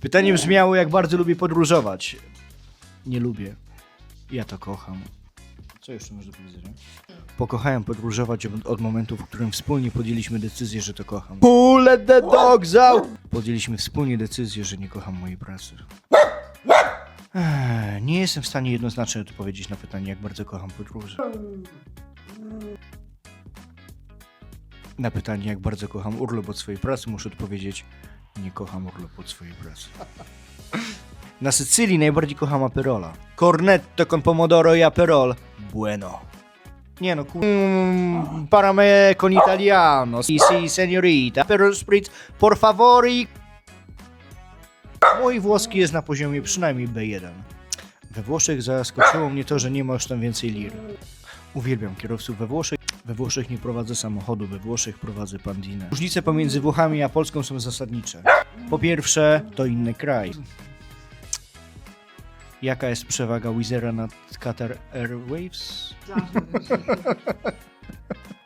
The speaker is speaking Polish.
Pytanie brzmiało, jak bardzo lubię podróżować. Nie lubię. Ja to kocham. Co jeszcze można powiedzieć? Pokochałem podróżować od, od momentu, w którym wspólnie podjęliśmy decyzję, że to kocham. Who let the dogs out? Podjęliśmy wspólnie decyzję, że nie kocham mojej pracy. Ech, Nie jestem w stanie jednoznacznie odpowiedzieć na pytanie, jak bardzo kocham podróże. Na pytanie, jak bardzo kocham urlop od swojej pracy, muszę odpowiedzieć, nie kocham urlopu od swojej pracy. Na Sycylii najbardziej kocham aperola. Cornetto con pomodoro i aperol. Bueno. Nie no, ku... Mm, para me con italiano. Si, si, seniorita. Aperol spritz, por favori. Mój włoski jest na poziomie przynajmniej B1. We Włoszech zaskoczyło mnie to, że nie ma już tam więcej lir. Uwielbiam kierowców we Włoszech. We Włoszech nie prowadzę samochodu, we Włoszech prowadzę pandinę. Różnice pomiędzy Włochami a Polską są zasadnicze. Po pierwsze, to inny kraj. Jaka jest przewaga Wizera nad Qatar Airwaves?